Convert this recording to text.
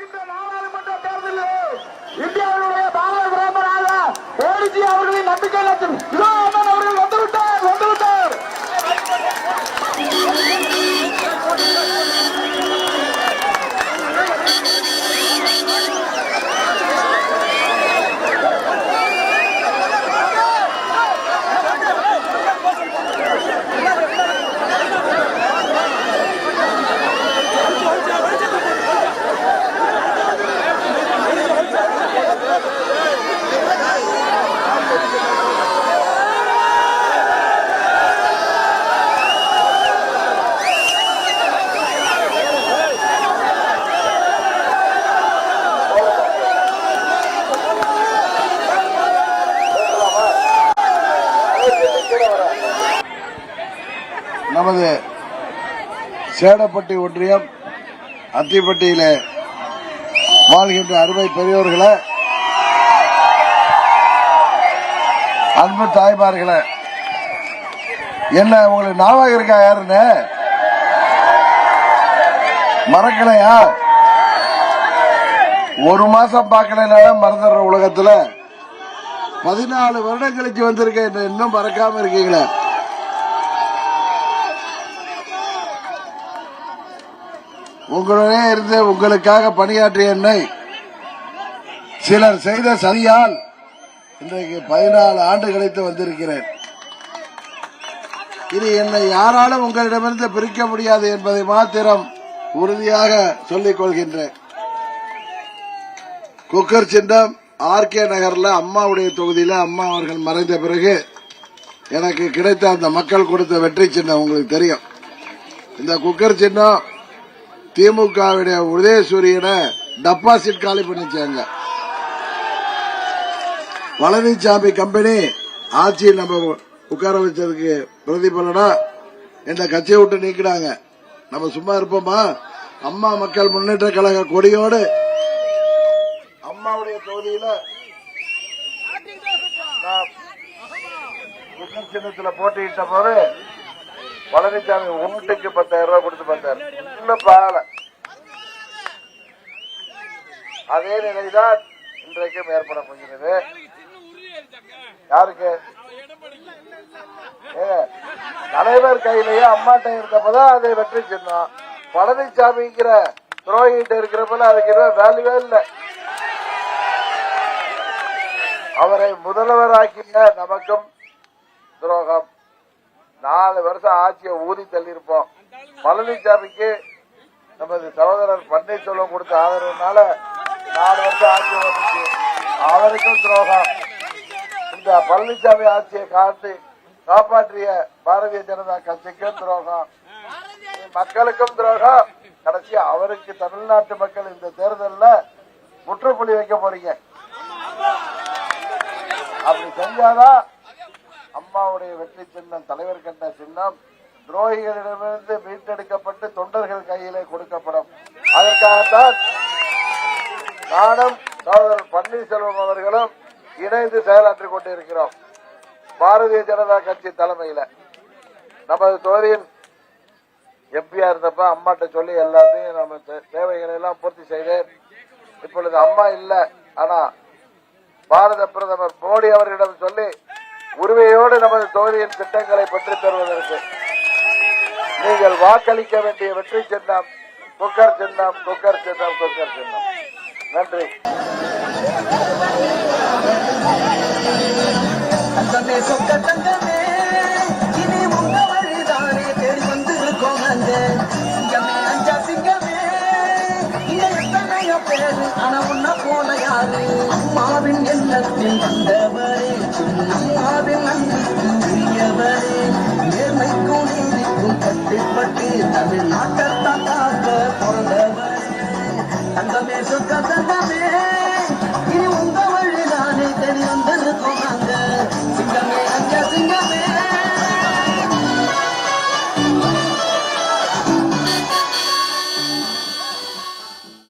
இருக்கின்ற நாடாளுமன்ற தேர்தலில் இந்தியாவுடைய பாரத பிரதமராக மோடிஜி அவர்களின் நம்பிக்கை நமது சேடப்பட்டி ஒன்றியம் அத்திப்பட்டியில வாழ்கின்ற அருமை பெரியோர்களை அன்பு தாய்மார்களை என்ன உங்களுக்கு ஞாபகம் இருக்கா யாருன்னு? மறக்கலையா? ஒரு மாசம் பார்க்கலனால மறந்துடுற உலகத்துல. பதினாலு வருடம் கழிச்சு இன்னும் மறக்காம இருக்கீங்களே? உங்களுடனே இருந்து உங்களுக்காக பணியாற்றிய என்னை சிலர் செய்த சதியால் இன்றைக்கு பதினாலு ஆண்டு கழித்து வந்திருக்கிறேன். இது என்னை யாராலும் உங்களிடமிருந்து பிரிக்க முடியாது என்பதை மாத்திரம் உறுதியாக சொல்லிக் கொள்கின்றேன். குக்கர் சின்னம் ஆர்கே நகர்ல அம்மாவுடைய தொகுதியில அம்மா அவர்கள் மறைந்த பிறகு எனக்கு கிடைத்த அந்த மக்கள் கொடுத்த வெற்றி சின்னம் உங்களுக்கு தெரியும். இந்த குக்கர் சின்னம் திமுகவுடைய உதயசூரியனை டெபாசிட் காலி பண்ணிச்சாங்க. பழனிசாமி கம்பெனி ஆட்சியில் நம்ம உட்கார வச்சதுக்கு பிரதிபலனா இந்த கட்சியை விட்டு நீக்கினாங்க. நம்ம சும்மா இருப்போமா? அம்மா மக்கள் முன்னேற்ற கழக கொடியோடு அம்மாவுடைய தொகுதியில சின்னத்தில் போட்டியிட்ட போது பழனிசாமி ஓட்டுக்கு பத்தாயிரம் ரூபாய் கொடுத்து பார்த்தாரு இன்னும் பரவாயில்ல அதே நிலைதான் இன்றைக்கும் ஏற்பட போகிறது. யாருக்கு? ஏ, தலைவர் கையிலேயே அம்மாட்ட இருந்தப்பதான் அதை வெற்றி சொன்னோம். பழனிசாமிங்கிற துரோகிட்ட இருக்கிறப்பல அதுக்கு எதுவும் வேல்யூவே இல்லை. அவரை முதல்வராக்கிய நமக்கும் துரோகம். நாலு வருஷம் ஆட்சியை ஊதி தள்ளியிருப்போம். பழனிசாமிக்கு நமது சகோதரர் பன்னீர்செல்வம் கொடுத்த ஆதரவுனால நாலு வருஷம் ஆட்சி வந்துச்சு. அவருக்கும் துரோகம். இந்த பழனிசாமி ஆட்சியை காட்டி காப்பாற்றிய பாரதிய ஜனதா கட்சிக்கும் துரோகம். மக்களுக்கும் துரோகம். கடைசி அவருக்கு தமிழ்நாட்டு மக்கள் இந்த தேர்தலில் முற்றுப்புள்ளி வைக்க போறீங்க. அப்படி செஞ்சாதான் அம்மாவுடைய வெற்றி சின்னம் தலைவர் கண்ட சின்னம் துரோகிகளிடமிருந்து மீட்டெடுக்கப்பட்டு தொண்டர்கள் கையிலே கொடுக்கப்படும். அதற்காகத்தான் நானும் சகோதரர் பன்னீர்செல்வம் அவர்களும் இணைந்து செயலாற்றிக் கொண்டிருக்கிறோம். பாரதிய ஜனதா கட்சி தலைமையில. நமது தொகுதியின் எம்பியா இருந்தப்ப அம்மாட்ட சொல்லி எல்லாத்தையும் நம்ம தே- தேவைகளை எல்லாம் பூர்த்தி செய்தேன். இப்பொழுது அம்மா இல்ல. ஆனா பாரத பிரதமர் மோடி அவர்களிடம் சொல்லி உரிமையோடு நமது தொகுதியின் திட்டங்களை பெற்றுத் தருவதற்கு நீங்கள் வாக்களிக்க வேண்டிய வெற்றி சின்னம் குக்கர் சின்னம் குக்கர் சின்னம் குக்கர் சின்னம். நன்றி. தங்கமே அம்மாவின் எண்ணத்தில் வந்தவரே. அம்மாவின் Amen.